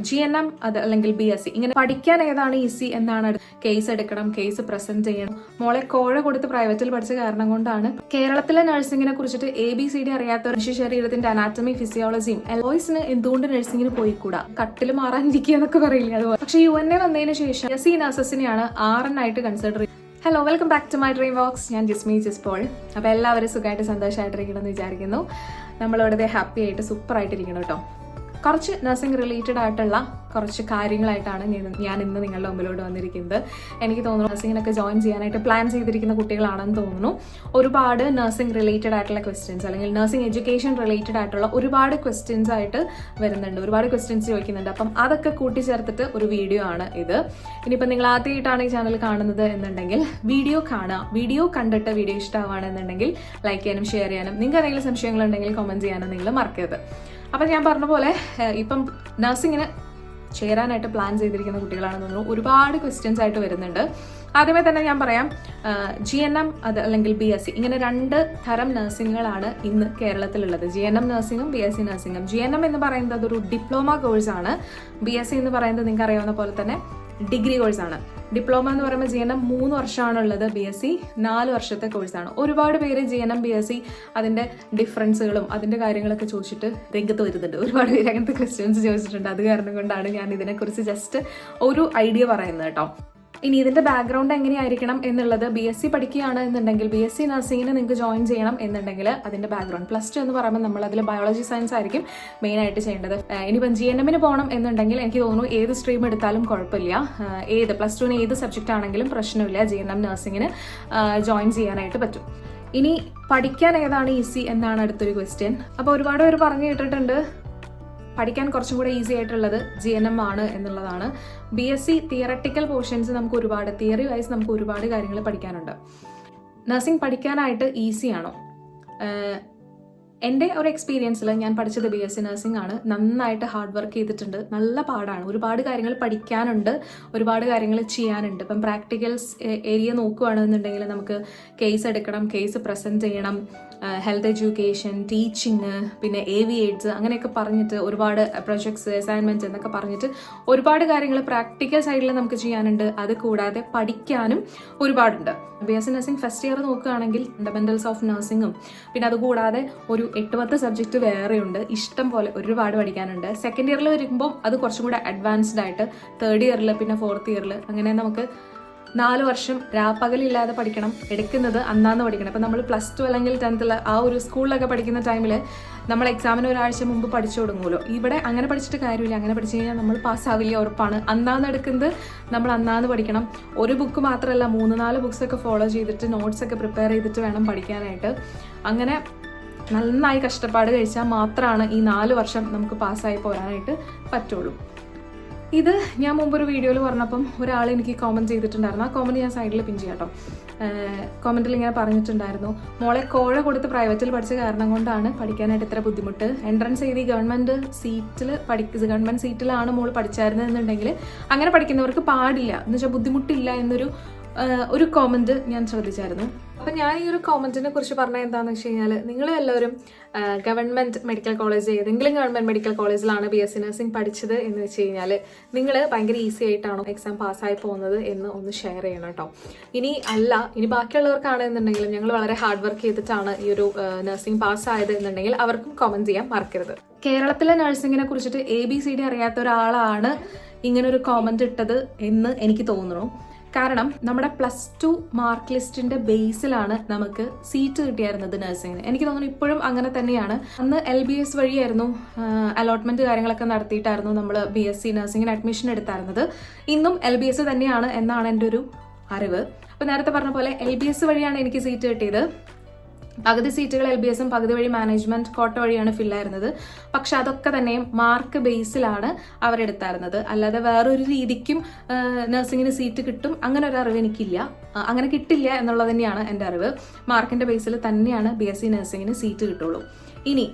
G N M അത് അല്ലെങ്കിൽ B S C ഇങ്ങനെ പഠിക്കാൻ ഏതാണ് ഈസി എന്നാണ് കേസ് എടുക്കണം കേസ് പ്രസന്റ് ചെയ്യണം. മോളെ കോഴ കൊടുത്ത് പ്രൈവറ്റിൽ പഠിച്ച കാരണം കൊണ്ടാണ് കേരളത്തിലെ നഴ്സിംഗിനെ കുറിച്ചിട്ട് എ ബി സി ഡി അറിയാത്ത മനുഷ്യ ശരീരത്തിന്റെ അനാറ്റമി ഫിസിയോളജിയും എലോയ്സിന് എന്തുകൊണ്ട് നഴ്സിംഗിന് പോയിക്കൂടാ? കട്ടിൽ മാറാനിരിക്കുക എന്നൊക്കെ പറയില്ല അതുപോലെ. പക്ഷെ യു എൻ എ വന്നതിന് ശേഷം എസ് സി നഴ്സസിനെയാണ് ആർ എൻ ആയിട്ട് കൺസിഡർ ചെയ്യുന്നത് hello welcome back to my dream box ഞാൻ ജിസ്മി ജിസ്പോൾ അപ്പോൾ എല്ലാവരും സുഖമായിട്ട് സന്തോഷമായിട്ടിരിക്കണം എന്ന് വിചാരിക്കുന്നു നമ്മളിവിടെ ഹാപ്പി ആയിട്ട് സൂപ്പർ ആയിട്ടിരിക്കണം കേട്ടോ. കുറച്ച് നഴ്സിംഗ് റിലേറ്റഡ് ആയിട്ടുള്ള കുറച്ച് കാര്യങ്ങളായിട്ടാണ് ഞാൻ- ഇന്ന് നിങ്ങളുടെ മുമ്പിലോട്ട് വന്നിരിക്കുന്നത്. എനിക്ക് തോന്നുന്നു നഴ്സിങ്ങിനൊക്കെ ജോയിൻ ചെയ്യാനായിട്ട് പ്ലാൻ ചെയ്തിരിക്കുന്ന കുട്ടികളാണെന്ന് തോന്നുന്നു. ഒരുപാട് നഴ്സിംഗ് റിലേറ്റഡ് ആയിട്ടുള്ള ക്വസ്റ്റ്യൻസ് അല്ലെങ്കിൽ നഴ്സിംഗ് എഡ്യൂക്കേഷൻ റിലേറ്റഡ് ആയിട്ടുള്ള ഒരുപാട് ക്വസ്റ്റ്യൻസ് ആയിട്ട് വരുന്നുണ്ട്. ഒരുപാട് ക്വസ്റ്റ്യൻസ് ചോദിക്കുന്നുണ്ട്. അപ്പം അതൊക്കെ കൂട്ടിച്ചേർത്തിട്ട് ഒരു വീഡിയോ ആണ് ഇത്. ഇനിയിപ്പോൾ നിങ്ങൾ ആദ്യമായിട്ടാണ് ഈ ചാനൽ കാണുന്നത് എന്നുണ്ടെങ്കിൽ വീഡിയോ കാണുക. വീഡിയോ കണ്ടിട്ട് വീഡിയോ ഇഷ്ടമാണെന്നുണ്ടെങ്കിൽ ലൈക്ക് ചെയ്യാനും ഷെയർ ചെയ്യാനും. നിങ്ങൾക്ക് എന്തെങ്കിലും സംശയങ്ങളുണ്ടെങ്കിൽ കമന്റ് ചെയ്യാനും നിങ്ങൾ മറക്കരുത്. അപ്പം ഞാൻ പറഞ്ഞ പോലെ ഇപ്പം നഴ്സിങ്ങിന് ചേരാനായിട്ട് പ്ലാൻ ചെയ്തിരിക്കുന്ന കുട്ടികളാണെന്ന് തോന്നുന്നു. ഒരുപാട് ക്വസ്റ്റ്യൻസ് ആയിട്ട് വരുന്നുണ്ട്. ആദ്യമേ തന്നെ ഞാൻ പറയാം ജി എൻ എം അത് അല്ലെങ്കിൽ ബി എസ് സി ഇങ്ങനെ രണ്ട് തരം നഴ്സിങ്ങുകളാണ് ഇന്ന് കേരളത്തിലുള്ളത്. ജി എൻ എം നഴ്സിംഗും ബി എസ് സി നഴ്സിംഗും ജി എൻ എം എന്ന് പറയുന്നത് ഒരു ഡിപ്ലോമ കോഴ്സാണ്. ബി എസ് സി എന്ന് പറയുന്നത് നിങ്ങൾക്ക് അറിയാവുന്ന പോലെ തന്നെ ഡിഗ്രി കോഴ്സാണ്. ഡിപ്ലോമ എന്ന് പറയുമ്പോൾ ജി എൻ എം മൂന്ന് വർഷമാണുള്ളത് ബി എസ് സി നാല് വർഷത്തെ കോഴ്സാണ്. ഒരുപാട് പേര് G N M B S C അതിന്റെ ഡിഫറൻസുകളും അതിന്റെ കാര്യങ്ങളൊക്കെ ചോദിച്ചിട്ട് രംഗത്ത് വരുന്നുണ്ട്. ഒരുപാട് പേര് അങ്ങനത്തെ ക്വസ്റ്റ്യൻസ് ചോദിച്ചിട്ടുണ്ട്. അത് കാരണം കൊണ്ടാണ് ഞാൻ ഇതിനെക്കുറിച്ച് ജസ്റ്റ് ഒരു ഐഡിയ പറയുന്നത് കേട്ടോ. ഇനി ഇതിന്റെ ബാക്ക്ഗ്രൗണ്ട് എങ്ങനെയായിരിക്കണം എന്നുള്ളത് ബി എസ് സി പഠിക്കുകയാണ് എന്നുണ്ടെങ്കിൽ ബി എസ് സി നഴ്സിംഗിന് നിങ്ങൾക്ക് ജോയിൻ ചെയ്യണം എന്നുണ്ടെങ്കിൽ അതിന്റെ ബാക്ക്ഗ്രൗണ്ട് പ്ലസ് ടു എന്ന് പറയുമ്പോൾ നമ്മൾ അതിൽ ബയോളജി സയൻസ് ആയിരിക്കും മെയിൻ ആയിട്ട് ചെയ്യേണ്ടത്. ഇനി ഇനിയിപ്പം ജി എൻ എമ്മിന് പോകണം എന്നുണ്ടെങ്കിൽ എനിക്ക് തോന്നുന്നു ഏത് സ്ട്രീം എടുത്താലും കുഴപ്പമില്ല. ഏത്? പ്ലസ് ടുവിന് ഏത് സബ്ജക്റ്റ് ആണെങ്കിലും പ്രശ്നമില്ല. ജി എൻ എം നഴ്സിംഗിന് ജോയിൻ ചെയ്യാനായിട്ട് പറ്റും. ഇനി പഠിക്കാൻ ഏതാണ് ഈസി എന്നാണ് അടുത്തൊരു ക്വസ്റ്റ്യൻ അപ്പോൾ ഒരുപാട് പേര് പറഞ്ഞു കേട്ടിട്ടുണ്ട്. പഠിക്കാൻ കുറച്ചും കൂടെ ഈസി ആയിട്ടുള്ളത് ജി എൻ എം ആണ് എന്നുള്ളതാണ്. B S C theoretical portions നമുക്ക് ഒരുപാട് തിയറി വൈസ് നമുക്ക് ഒരുപാട് കാര്യങ്ങൾ പഠിക്കാനുണ്ട്. നഴ്സിംഗ് പഠിക്കാനായിട്ട് ഈസിയാണോ എന്റെ ഒരു എക്സ്പീരിയൻസിൽ ഞാൻ പഠിച്ചത് ബി എസ് സി നഴ്സിംഗ് ആണ്. നന്നായിട്ട് ഹാർഡ് വർക്ക് ചെയ്തിട്ടുണ്ട്. നല്ല പാടാണ്. ഒരുപാട് കാര്യങ്ങൾ പഠിക്കാനുണ്ട്. ഒരുപാട് കാര്യങ്ങൾ ചെയ്യാനുണ്ട്. ഇപ്പം പ്രാക്ടിക്കൽസ് ഏരിയ നോക്കുകയാണെന്നുണ്ടെങ്കിൽ നമുക്ക് കേസ് എടുക്കണം കേസ് പ്രസന്റ് ചെയ്യണം ഹെൽത്ത് എഡ്യൂക്കേഷൻ ടീച്ചിങ് പിന്നെ ഏവിയേറ്റ്സ് അങ്ങനെയൊക്കെ പറഞ്ഞിട്ട് ഒരുപാട് പ്രൊജക്ട്സ് അസൈൻമെന്റ്സ് എന്നൊക്കെ പറഞ്ഞിട്ട് ഒരുപാട് കാര്യങ്ങൾ പ്രാക്ടിക്കൽ സൈഡിൽ നമുക്ക് ചെയ്യാനുണ്ട്. അത് കൂടാതെ പഠിക്കാനും ഒരുപാടുണ്ട്. B S C nursing first year നോക്കുകയാണെങ്കിൽ ഫണ്ടമെന്റൽസ് ഓഫ് നഴ്സിംഗും പിന്നെ അതുകൂടാതെ ഒരു എട്ട് പത്ത് സബ്ജക്റ്റ് വേറെയുണ്ട്. ഇഷ്ടം പോലെ ഒരുപാട് പഠിക്കാനുണ്ട്. സെക്കൻഡ് ഇയറിൽ വരുമ്പോൾ അത് കുറച്ചും കൂടെ അഡ്വാൻസ്ഡ് ആയിട്ട് തേർഡ് ഇയറിൽ പിന്നെ ഫോർത്ത് ഇയറിൽ അങ്ങനെ നമുക്ക് നാല് വർഷം രാപ്പകലില്ലാതെ പഠിക്കണം. എടുക്കുന്നത് അന്നാന്ന് പഠിക്കണം. അപ്പം നമ്മൾ പ്ലസ് ടു അല്ലെങ്കിൽ ടെൻത്തിൽ ആ ഒരു സ്കൂളിലൊക്കെ പഠിക്കുന്ന ടൈമിൽ നമ്മൾ എക്സാമിന് ഒരാഴ്ച മുമ്പ് പഠിച്ചു തുടങ്ങുമല്ലോ. ഇവിടെ അങ്ങനെ പഠിച്ചിട്ട് കാര്യമില്ല. അങ്ങനെ പഠിച്ചു കഴിഞ്ഞാൽ നമ്മൾ പാസ്സാവില്ല ഉറപ്പാണ്. അന്നാന്ന് എടുക്കുന്നത് നമ്മൾ അന്നാന്ന് പഠിക്കണം. ഒരു ബുക്ക് മാത്രമല്ല മൂന്ന് നാല് ബുക്സൊക്കെ ഫോളോ ചെയ്തിട്ട് നോട്ട്സൊക്കെ പ്രിപ്പയർ ചെയ്തിട്ട് വേണം പഠിക്കാനായിട്ട്. അങ്ങനെ നന്നായി കഷ്ടപ്പാട് കഴിച്ചാൽ മാത്രമാണ് ഈ നാല് വർഷം നമുക്ക് പാസ്സായി പോരാനായിട്ട് പറ്റുള്ളൂ. ഇത് ഞാൻ മുമ്പ് ഒരു വീഡിയോയിൽ പറഞ്ഞപ്പം ഒരാൾ എനിക്ക് കോമന്റ് ചെയ്തിട്ടുണ്ടായിരുന്നു. ആ കോമന്റ് ഞാൻ സൈഡിൽ പിൻ ചെയ്യാം കേട്ടോ. കോമന്റിൽ ഇങ്ങനെ പറഞ്ഞിട്ടുണ്ടായിരുന്നു. മോളെ കോഴ കൊടുത്ത് പ്രൈവറ്റിൽ പഠിച്ച കാരണം കൊണ്ടാണ് പഠിക്കാനായിട്ട് ഇത്ര ബുദ്ധിമുട്ട്. എൻട്രൻസ് എഴുതി ഗവൺമെന്റ് സീറ്റിൽ പഠി ഗവൺമെന്റ് സീറ്റിലാണ് മോൾ പഠിച്ചായിരുന്നതെന്നുണ്ടെങ്കിൽ അങ്ങനെ പഠിക്കുന്നവർക്ക് പാടില്ല. എന്ന് വെച്ചാൽ ബുദ്ധിമുട്ടില്ല എന്നൊരു ഒരു കോമന്റ് ഞാൻ ശ്രദ്ധിച്ചായിരുന്നു. അപ്പം ഞാൻ ഈ ഒരു കോമന്റിനെ കുറിച്ച് പറഞ്ഞത് എന്താണെന്ന് വെച്ച് കഴിഞ്ഞാൽ നിങ്ങൾ എല്ലാവരും ഗവൺമെന്റ് മെഡിക്കൽ കോളേജ് ഏതെങ്കിലും ഗവൺമെന്റ് മെഡിക്കൽ കോളേജിലാണ് ബി എസ് സി നഴ്സിംഗ് പഠിച്ചത് എന്ന് വെച്ച് കഴിഞ്ഞാൽ നിങ്ങൾ ഭയങ്കര ഈസി ആയിട്ടാണോ എക്സാം പാസ്സായി പോകുന്നത് എന്ന് ഒന്ന് ഷെയർ ചെയ്യണം കേട്ടോ. ഇനി അല്ല ഇനി ബാക്കിയുള്ളവർക്കാണെന്നുണ്ടെങ്കിലും ഞങ്ങൾ വളരെ ഹാർഡ് വർക്ക് ചെയ്തിട്ടാണ് ഈ ഒരു നഴ്സിംഗ് പാസ്സായത് എന്നുണ്ടെങ്കിൽ അവർക്കും കോമന്റ് ചെയ്യാൻ മറക്കരുത്. കേരളത്തിലെ നഴ്സിംഗിനെ കുറിച്ചിട്ട് എ ബി സി ഡി അറിയാത്ത ഒരാളാണ് ഇങ്ങനൊരു കോമന്റ് ഇട്ടത് എന്ന് എനിക്ക് തോന്നുന്നു. കാരണം നമ്മുടെ പ്ലസ് ടു മാർക്ക് ലിസ്റ്റിന്റെ ബേസിലാണ് നമുക്ക് സീറ്റ് കിട്ടിയായിരുന്നത് നഴ്സിംഗിന് എനിക്ക് തോന്നുന്നു ഇപ്പോഴും അങ്ങനെ തന്നെയാണ്. അന്ന് എൽ ബി എസ് വഴിയായിരുന്നു അലോട്ട്മെന്റ് കാര്യങ്ങളൊക്കെ നടത്തിയിട്ടായിരുന്നു നമ്മൾ ബി എസ് സി നഴ്സിംഗിന് അഡ്മിഷൻ എടുത്തായിരുന്നത്. ഇന്നും എൽ ബി എസ് തന്നെയാണ് എന്നാണ് എന്റെ ഒരു അറിവ്. അപ്പോൾ നേരത്തെ പറഞ്ഞ പോലെ എൽ ബി എസ് വഴിയാണ് എനിക്ക് സീറ്റ് കിട്ടിയത്. പകുതി സീറ്റുകൾ എൽ ബി എസും പകുതി വഴി മാനേജ്മെന്റ് കോട്ട വഴിയാണ് ഫില്ലായിരുന്നത് പക്ഷെ അതൊക്കെ തന്നെ മാർക്ക് ബേസിലാണ് അവരെടുത്തായിരുന്നത് അല്ലാതെ വേറൊരു രീതിക്കും നഴ്സിംഗിന് സീറ്റ് കിട്ടും. അങ്ങനെ ഒരു അറിവ് എനിക്കില്ല. അങ്ങനെ കിട്ടില്ല എന്നുള്ളത് തന്നെയാണ് എന്റെ അറിവ്. മാർക്കിന്റെ ബേസിൽ തന്നെയാണ് ബി എസ് സി നഴ്സിംഗിന് സീറ്റ് കിട്ടുള്ളൂ. ഇനി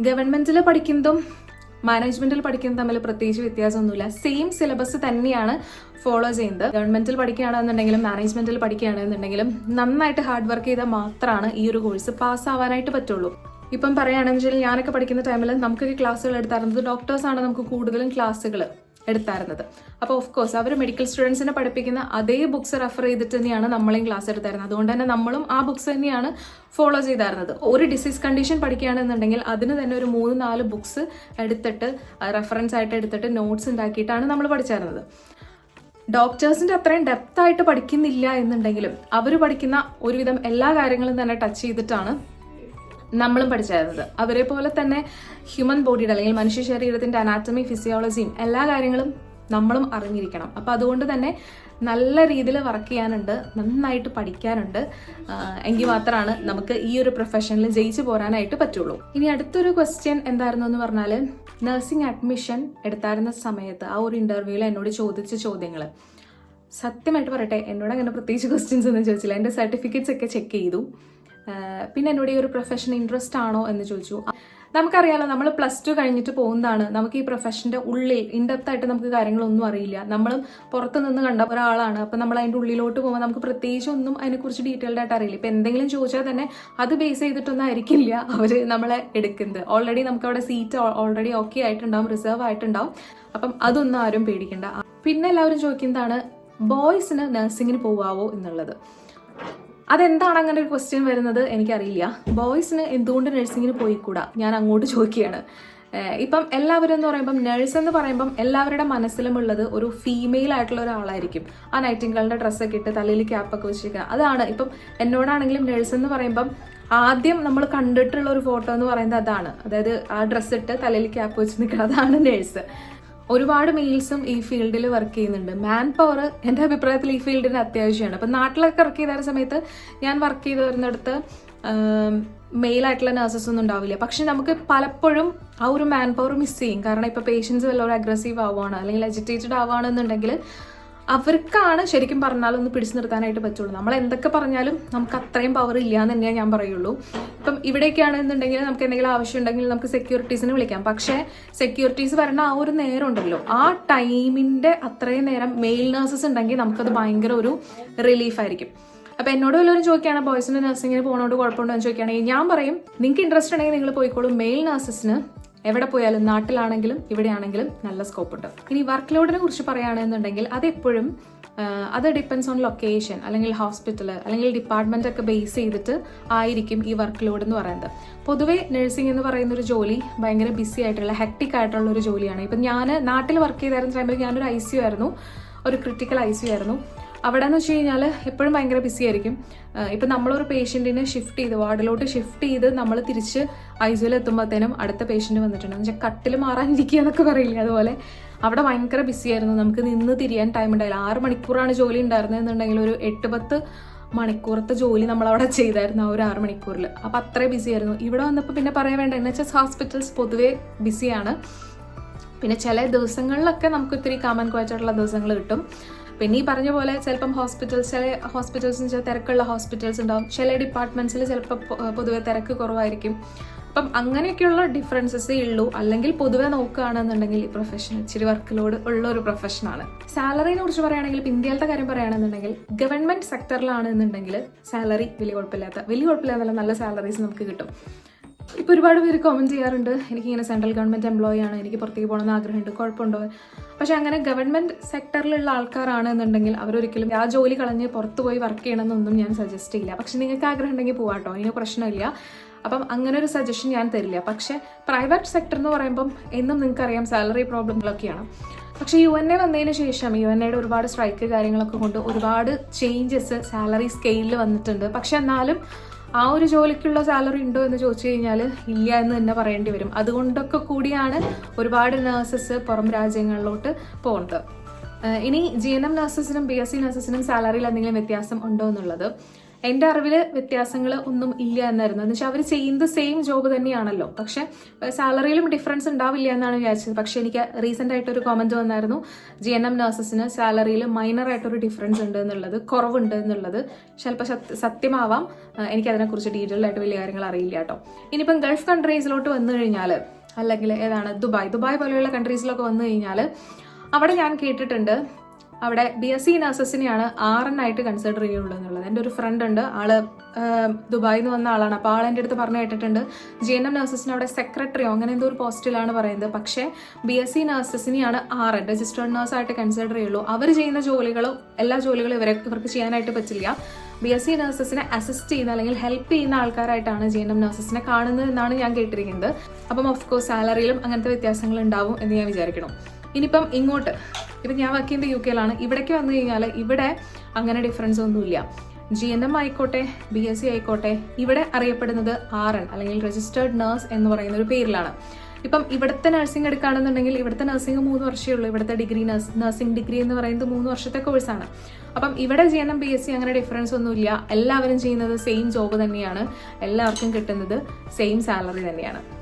ഗവൺമെന്റിൽ പഠിക്കുന്നതും മാനേജ്മെന്റിൽ പഠിക്കുന്നത് തമ്മിൽ പ്രത്യേകിച്ച് വ്യത്യാസമൊന്നുമില്ല. സെയിം സിലബസ് തന്നെയാണ് ഫോളോ ചെയ്യുന്നത്. ഗവൺമെന്റിൽ പഠിക്കുകയാണെന്നുണ്ടെങ്കിലും മാനേജ്മെന്റിൽ പഠിക്കുകയാണെന്നുണ്ടെങ്കിലും നന്നായിട്ട് ഹാർഡ് വർക്ക് ചെയ്താൽ മാത്രമാണ് ഈ ഒരു കോഴ്സ് പാസ്സാവാനായിട്ട് പറ്റുള്ളൂ. ഇപ്പം പറയുകയാണെന്ന് വെച്ചാൽ ഞാനൊക്കെ പഠിക്കുന്ന ടൈമിൽ നമുക്കൊക്കെ ക്ലാസ്സുകൾ എടുത്തായിരുന്നത് ഡോക്ടേഴ്സാണ് നമുക്ക് കൂടുതലും ക്ലാസ്സുകൾ എടുത്തായിരുന്നത്. അപ്പോൾ ഓഫ് കോഴ്സ് അവർ മെഡിക്കൽ സ്റ്റുഡൻസിനെ പഠിപ്പിക്കുന്ന അതേ ബുക്സ് റെഫർ ചെയ്തിട്ട് തന്നെയാണ് നമ്മളെയും ക്ലാസ് എടുത്തായിരുന്നത്. അതുകൊണ്ട് തന്നെ നമ്മളും ആ ബുക്സ് തന്നെയാണ് ഫോളോ ചെയ്തായിരുന്നത്. ഒരു ഡിസീസ് കണ്ടീഷൻ പഠിക്കുകയാണെന്നുണ്ടെങ്കിൽ അതിന് തന്നെ ഒരു മൂന്ന് നാല് ബുക്സ് എടുത്തിട്ട് റെഫറൻസ് ആയിട്ട് എടുത്തിട്ട് നോട്ട്സ് ഉണ്ടാക്കിയിട്ടാണ് നമ്മൾ പഠിച്ചായിരുന്നത്. ഡോക്ടേഴ്സിന്റെ അത്രയും ഡെപ്ത് ആയിട്ട് പഠിക്കുന്നില്ല എന്നുണ്ടെങ്കിലും അവർ പഠിക്കുന്ന ഒരുവിധം എല്ലാ കാര്യങ്ങളും തന്നെ ടച്ച് ചെയ്തിട്ടാണ് നമ്മളും പഠിച്ചായിരുന്നത് അവരെ പോലെ തന്നെ ഹ്യൂമൻ ബോഡിയുടെ അല്ലെങ്കിൽ മനുഷ്യ ശരീരത്തിന്റെ അനാറ്റമി ഫിസിയോളജിയും എല്ലാ കാര്യങ്ങളും നമ്മളും അറിഞ്ഞിരിക്കണം. അപ്പം അതുകൊണ്ട് തന്നെ നല്ല രീതിയിൽ വർക്ക് ചെയ്യാനുണ്ട് നന്നായിട്ട് പഠിക്കാനുണ്ട്. എങ്കിൽ മാത്രമാണ് നമുക്ക് ഈ ഒരു പ്രൊഫഷനിൽ ജയിച്ചു പോരാനായിട്ട് പറ്റുള്ളൂ. ഇനി അടുത്തൊരു ക്വസ്റ്റ്യൻ എന്തായിരുന്നു എന്ന് പറഞ്ഞാൽ നഴ്സിംഗ് അഡ്മിഷൻ എടുത്തായിരുന്ന സമയത്ത് ആ ഒരു ഇന്റർവ്യൂവിൽ എന്നോട് ചോദിച്ച ചോദ്യങ്ങൾ സത്യമായിട്ട് പറയട്ടെ എന്നോട് അങ്ങനെ പ്രത്യേകിച്ച് ക്വസ്റ്റ്യൻസ് ഒന്നും ചോദിച്ചില്ല. എന്റെ സർട്ടിഫിക്കറ്റ്സ് ഒക്കെ ചെക്ക് ചെയ്തു. പിന്നെ എന്നോട് ഈ ഒരു പ്രൊഫഷൻ ഇൻട്രസ്റ്റ് ആണോ എന്ന് ചോദിച്ചു. നമുക്കറിയാലോ നമ്മൾ പ്ലസ് ടു കഴിഞ്ഞിട്ട് പോകുന്നതാണ്. നമുക്ക് ഈ പ്രൊഫഷന്റെ ഉള്ളിൽ ഇൻഡെപ്ത് ആയിട്ട് നമുക്ക് കാര്യങ്ങളൊന്നും അറിയില്ല. നമ്മൾ പുറത്ത് നിന്ന് കണ്ട ഒരാളാണ്. അപ്പം നമ്മൾ അതിന്റെ ഉള്ളിലോട്ട് പോകുമ്പോൾ നമുക്ക് പ്രത്യേകിച്ച് ഒന്നും അതിനെക്കുറിച്ച് ഡീറ്റെയിൽഡ് ആയിട്ട് അറിയില്ല. ഇപ്പം എന്തെങ്കിലും ചോദിച്ചാൽ തന്നെ അത് ബേസ് ചെയ്തിട്ടൊന്നും ആയിരിക്കില്ല അവർ നമ്മളെ എടുക്കുന്നത്. ഓൾറെഡി നമുക്ക് അവിടെ സീറ്റ് ഓൾറെഡി ഓക്കെ ആയിട്ടുണ്ടാവും റിസർവ് ആയിട്ടുണ്ടാവും. അപ്പം അതൊന്നും ആരും പേടിക്കണ്ട. പിന്നെ എല്ലാവരും ചോദിക്കുന്നതാണ് ബോയ്സിന് നഴ്സിങ്ങിന് പോവാവോ എന്നുള്ളത്. അതെന്താണ് അങ്ങനെ ഒരു ക്വസ്റ്റ്യൻ വരുന്നത്? എനിക്കറിയില്ല. ബോയ്സിന് എന്തുകൊണ്ട് നഴ്സിങ്ങിന് പോയിക്കൂടാ? ഞാൻ അങ്ങോട്ട് ചോദിക്കുകയാണ്. ഇപ്പം എല്ലാവരും എന്ന് പറയുമ്പം നഴ്സ് എന്ന് പറയുമ്പം എല്ലാവരുടെ മനസ്സിലും ഉള്ളത് ഒരു ഫീമെയിൽ ആയിട്ടുള്ള ഒരാളായിരിക്കും. ആ നൈറ്റിങ്കളുടെ ഡ്രസ്സൊക്കെ ഇട്ട് തലയിൽ ക്യാപ്പൊക്കെ വെച്ചിരിക്കുക അതാണ്. ഇപ്പം എന്നോടാണെങ്കിലും നഴ്സ് എന്ന് പറയുമ്പം ആദ്യം നമ്മൾ കണ്ടിട്ടുള്ള ഒരു ഫോട്ടോ എന്ന് പറയുന്നത് അതാണ്. അതായത് ആ ഡ്രസ്സ് ഇട്ട് തലയിൽ ക്യാപ്പ് വെച്ച് നിൽക്കുക അതാണ് നഴ്സ് ഒരുപാട് മെയിൽസും ഈ ഫീൽഡിൽ വർക്ക് ചെയ്യുന്നുണ്ട്. മാൻ പവർ എന്റെ അഭിപ്രായത്തിൽ ഈ ഫീൽഡിന് അത്യാവശ്യമാണ്. അപ്പം നാട്ടിലൊക്കെ വർക്ക് ചെയ്ത സമയത്ത് ഞാൻ വർക്ക് ചെയ്ത് വരുന്നിടത്ത് മെയിലായിട്ടുള്ള നഴ്സസ് ഒന്നും ഉണ്ടാവില്ല. പക്ഷെ നമുക്ക് പലപ്പോഴും ആ ഒരു മാൻ പവർ മിസ് ചെയ്യും. കാരണം ഇപ്പോൾ പേഷ്യൻസ് വല്ലവരും അഗ്രസീവ് ആവുകയാണ് അല്ലെങ്കിൽ അജിറ്റേറ്റഡ് ആവുകയാണെന്നുണ്ടെങ്കിൽ അവർക്കാണ് ശരിക്കും പറഞ്ഞാൽ ഒന്ന് പിടിച്ചു നിർത്താനായിട്ട് പറ്റുള്ളൂ. നമ്മൾ എന്തൊക്കെ പറഞ്ഞാലും നമുക്ക് അത്രയും പവർ ഇല്ല എന്ന് തന്നെയാണ് ഞാൻ പറയുള്ളൂ. ഇപ്പം ഇവിടെയൊക്കെയാണെന്നുണ്ടെങ്കിൽ നമുക്ക് എന്തെങ്കിലും ആവശ്യം ഉണ്ടെങ്കിൽ നമുക്ക് സെക്യൂരിറ്റീസിനെ വിളിക്കാം. പക്ഷേ സെക്യൂരിറ്റീസ് വരണ ആ ഒരു നേരം ഉണ്ടല്ലോ. ആ ടൈമിന്റെ അത്രയും നേരം മെയിൽ നേഴ്സസ് ഉണ്ടെങ്കിൽ നമുക്കത് ഭയങ്കര ഒരു റിലീഫായിരിക്കും അപ്പൊ എന്നോട് വല്ലവരും ചോദിക്കുകയാണ് ബോയ്സിന്റെ നഴ്സിങ്ങിന് പോകുന്നതുകൊണ്ട് കുഴപ്പമുണ്ടോ? എന്ന് ചോദിക്കുകയാണെങ്കിൽ ഞാൻ പറയും നിങ്ങൾക്ക് ഇൻട്രസ്റ്റ് ഉണ്ടെങ്കിൽ നിങ്ങൾ പോയിക്കോളൂ. മെയിൽ നഴ്സസിന് എവിടെ പോയാലും നാട്ടിലാണെങ്കിലും ഇവിടെയാണെങ്കിലും നല്ല സ്കോപ്പ് ഉണ്ട്. ഇനി വർക്ക് ലോഡിനെ കുറിച്ച് പറയുകയാണെന്നുണ്ടെങ്കിൽ അതെപ്പോഴും അത് ഡിപ്പെൻസ് ഓൺ ലൊക്കേഷൻ അല്ലെങ്കിൽ ഹോസ്പിറ്റൽ അല്ലെങ്കിൽ ഡിപ്പാർട്ട്മെന്റ് ഒക്കെ ബേസ് ചെയ്തിട്ട് ആയിരിക്കും ഈ വർക്ക് ലോഡ് എന്ന് പറയുന്നത്. പൊതുവെ നഴ്സിംഗ് എന്ന് പറയുന്ന ഒരു ജോലി ഭയങ്കര ബിസി ആയിട്ടുള്ള ഹെക്ടിക് ആയിട്ടുള്ള ഒരു ജോലിയാണ്. ഇപ്പം ഞാൻ നാട്ടിൽ വർക്ക് ചെയ്തായിരുന്ന ടൈമിൽ ഞാനൊരു ഐ സി ആയിരുന്നു ഒരു ക്രിട്ടിക്കൽ ഐ സി ആയിരുന്നു. അവിടെ എന്ന് വെച്ച് കഴിഞ്ഞാൽ എപ്പോഴും ഭയങ്കര ബിസി ആയിരിക്കും. ഇപ്പം നമ്മളൊരു പേഷ്യന്റിനെ ഷിഫ്റ്റ് ചെയ്ത് വാർഡിലോട്ട് ഷിഫ്റ്റ് ചെയ്ത് നമ്മൾ തിരിച്ച് ഐ സിയിൽ എത്തുമ്പോഴത്തേനും അടുത്ത പേഷ്യന്റ് വന്നിട്ടുണ്ട്. എന്ന് വെച്ചാൽ കട്ടിൽ മാറാനിരിക്കുക എന്നൊക്കെ പറയില്ലേ അതുപോലെ. അവിടെ ഭയങ്കര ബിസി ആയിരുന്നു. നമുക്ക് നിന്ന് തിരിയാൻ ടൈം ഉണ്ടായില്ല. ആറ് മണിക്കൂറാണ് ജോലി ഉണ്ടായിരുന്നതെന്നുണ്ടെങ്കിൽ ഒരു എട്ട് പത്ത് മണിക്കൂറത്തെ ജോലി നമ്മളവിടെ ചെയ്തായിരുന്നു ആ ഒരു ആറ് മണിക്കൂറിൽ അപ്പം അത്രയും ബിസി ആയിരുന്നു. ഇവിടെ വന്നപ്പോൾ പിന്നെ പറയാൻ വേണ്ട എച്ച് എസ് ഹോസ്പിറ്റൽസ് പൊതുവേ ബിസിയാണ് പിന്നെ ചില ദിവസങ്ങളിലൊക്കെ നമുക്ക് ഇത്തിരി കാമൻ ക്വാറ്റായിട്ടുള്ള ദിവസങ്ങൾ കിട്ടും. പിന്നെ ഈ പറഞ്ഞ പോലെ ചിലപ്പം ഹോസ്പിറ്റൽസ് ചില ഹോസ്പിറ്റൽസിന് തിരക്കുള്ള ഹോസ്പിറ്റൽസ് ഉണ്ടാവും. ചില ഡിപ്പാർട്ട്മെന്റ്സിൽ ചിലപ്പോൾ പൊതുവെ തിരക്ക് കുറവായിരിക്കും. അപ്പം അങ്ങനെയൊക്കെയുള്ള ഡിഫറൻസസേ ഉള്ളൂ. അല്ലെങ്കിൽ പൊതുവെ നോക്കുകയാണെന്നുണ്ടെങ്കിൽ ഈ പ്രൊഫഷൻ ഇച്ചിരി വർക്ക് ലോഡ് ഉള്ള ഒരു പ്രൊഫഷനാണ് സാലറിനെ കുറിച്ച് പറയുകയാണെങ്കിൽ ഇപ്പം ഇന്ത്യയിലത്തെ കാര്യം പറയുകയാണെന്നുണ്ടെങ്കിൽ ഗവൺമെന്റ് സെക്ടറിലാണെന്നുണ്ടെങ്കിൽ സാലറി വലിയ കുഴപ്പമില്ലാത്ത വലിയ കുഴപ്പമില്ലാത്ത നല്ല സാലറീസ് നമുക്ക് കിട്ടും. ഇപ്പോൾ ഒരുപാട് പേര് കമന്റ് ചെയ്യാറുണ്ട്. എനിക്കിങ്ങനെ സെൻട്രൽ ഗവൺമെന്റ് എംപ്ലോയി ആണ് എനിക്ക് പുറത്തേക്ക് പോകണമെന്ന് ആഗ്രഹമുണ്ട് കുഴപ്പമുണ്ടോ? പക്ഷെ അങ്ങനെ ഗവൺമെന്റ് സെക്ടറിലുള്ള ആൾക്കാരാണ് എന്നുണ്ടെങ്കിൽ അവരൊരിക്കലും ആ ജോലി കളഞ്ഞ് പുറത്ത് പോയി വർക്ക് ചെയ്യണമെന്നൊന്നും ഞാൻ സജസ്റ്റ് ചെയ്യില്ല. പക്ഷെ നിങ്ങൾക്ക് ആഗ്രഹം ഉണ്ടെങ്കിൽ പോവാട്ടോ അതിന് പ്രശ്നമില്ല. അപ്പം അങ്ങനെ ഒരു സജഷൻ ഞാൻ തരില്ല. പക്ഷേ പ്രൈവറ്റ് സെക്ടർ എന്ന് പറയുമ്പം എന്നും നിങ്ങൾക്കറിയാം സാലറി പ്രോബ്ലങ്ങളൊക്കെയാണ് പക്ഷേ യു എൻ എ വന്നതിന് ശേഷം യു എൻ എയുടെ ഒരുപാട് സ്ട്രൈക്ക് കാര്യങ്ങളൊക്കെ കൊണ്ട് ഒരുപാട് ചേഞ്ചസ് സാലറി സ്കെയിലിൽ വന്നിട്ടുണ്ട്. പക്ഷെ എന്നാലും ആ ഒരു ജോലിക്കുള്ള സാലറി ഉണ്ടോ എന്ന് ചോദിച്ചു കഴിഞ്ഞാൽ ഇല്ല എന്ന് തന്നെ പറയേണ്ടി വരും. അതുകൊണ്ടൊക്കെ കൂടിയാണ് ഒരുപാട് നേഴ്സസ് പുറം രാജ്യങ്ങളിലോട്ട് പോകുന്നത് ഇനി ജി എൻ എം നഴ്സസിനും ബി എസ് സി നഴ്സസിനും സാലറിയിൽ എന്തെങ്കിലും വ്യത്യാസം ഉണ്ടോ എന്നുള്ളത്. എന്റെ അറിവിൽ വ്യത്യാസങ്ങൾ ഒന്നും ഇല്ല എന്നായിരുന്നു. എന്ന് വെച്ചാൽ അവർ ചെയ്യുന്നത് സെയിം ജോബ് തന്നെയാണല്ലോ. പക്ഷെ സാലറിയിലും ഡിഫറൻസ് ഉണ്ടാവില്ല എന്നാണ് വിചാരിച്ചത്. പക്ഷെ എനിക്ക് റീസെന്റ് ആയിട്ട് ഒരു കോമന്റ് വന്നായിരുന്നു. ജി എൻ എം നഴ്സസിന് സാലറിയിൽ മൈനർ ആയിട്ടൊരു ഡിഫറൻസ് ഉണ്ട് എന്നുള്ളത് കുറവുണ്ട് എന്നുള്ളത്. ചിലപ്പോൾ സത്യമാവാം. എനിക്കതിനെക്കുറിച്ച് ഡീറ്റെയിൽ ആയിട്ട് വലിയ കാര്യങ്ങൾ അറിയില്ല കേട്ടോ. ഇനിയിപ്പം ഗൾഫ് കൺട്രീസിലോട്ട് വന്നു കഴിഞ്ഞാൽ അല്ലെങ്കിൽ ഏതാണ് ദുബായ് ദുബായ് പോലെയുള്ള കൺട്രീസിലൊക്കെ വന്നു കഴിഞ്ഞാൽ അവിടെ ഞാൻ കേട്ടിട്ടുണ്ട് അവിടെ ബി എസ് സി നഴ്സസിനെയാണ് ആർ എൻ ആയിട്ട് കൺസിഡർ ചെയ്യുള്ളൂ എന്നുള്ളത്. എന്റെ ഒരു ഫ്രണ്ട് ഉണ്ട്. ആൾ ദുബായിൽ നിന്ന് വന്ന ആളാണ്. അപ്പോൾ ആൾ എന്റെ അടുത്ത് പറഞ്ഞു കേട്ടിട്ടുണ്ട് ജി എൻ എം നഴ്സസിന് അവിടെ സെക്രട്ടറിയോ അങ്ങനെ എന്തോ ഒരു പോസ്റ്റിലാണ് പറയുന്നത്. പക്ഷേ ബി എസ് സി നഴ്സസിനെയാണ് ആർ എൻ രജിസ്റ്റേർഡ് നഴ്സായിട്ട് കൺസിഡർ ചെയ്യുള്ളൂ. അവർ ചെയ്യുന്ന ജോലികളും എല്ലാ ജോലികളും ഇവരെ ഇവർക്ക് ചെയ്യാനായിട്ട് പറ്റില്ല. ബി എസ് സി നഴ്സസിനെ അസിസ്റ്റ് ചെയ്യുന്ന അല്ലെങ്കിൽ ഹെൽപ്പ് ചെയ്യുന്ന ആൾക്കാരായിട്ടാണ് ജി എൻ എം നഴ്സസിനെ കാണുന്നത് എന്നാണ് ഞാൻ കേട്ടിരിക്കുന്നത്. അപ്പം ഓഫ് കോഴ്സ് സാലറിയിലും അങ്ങനത്തെ വ്യത്യാസങ്ങൾ ഉണ്ടാവും എന്ന് ഞാൻ വിചാരിക്കണം ഇനിയിപ്പം ഇങ്ങോട്ട് ഇപ്പം ഞാൻ വർക്ക് ചെയ്യുന്നത് യു കെയിലാണ് ഇവിടേക്ക് വന്നു കഴിഞ്ഞാൽ ഇവിടെ അങ്ങനെ ഡിഫറൻസ് ഒന്നുമില്ല. ജി എൻ എം ആയിക്കോട്ടെ ബി എസ് സി ആയിക്കോട്ടെ ഇവിടെ അറിയപ്പെടുന്നത് ആർ എൻ അല്ലെങ്കിൽ രജിസ്റ്റേർഡ് നേഴ്സ് എന്ന് പറയുന്ന ഒരു പേരിലാണ്. ഇപ്പം ഇവിടുത്തെ നഴ്സിംഗ് എടുക്കുകയാണെന്നുണ്ടെങ്കിൽ ഇവിടുത്തെ നഴ്സിംഗ് മൂന്ന് വർഷമേ ഉള്ളൂ. ഇവിടുത്തെ ഡിഗ്രി നഴ്സ് നഴ്സിംഗ് ഡിഗ്രി എന്ന് പറയുന്നത് മൂന്ന് വർഷത്തെ കോഴ്സാണ് അപ്പം ഇവിടെ ചെയ്യുന്ന ബി എസ് സി അങ്ങനെ ഡിഫറൻസ് ഒന്നുമില്ല. എല്ലാവരും ചെയ്യുന്നത് സെയിം ജോബ് തന്നെയാണ്. എല്ലാവർക്കും കിട്ടുന്നത് സെയിം സാലറി തന്നെയാണ്.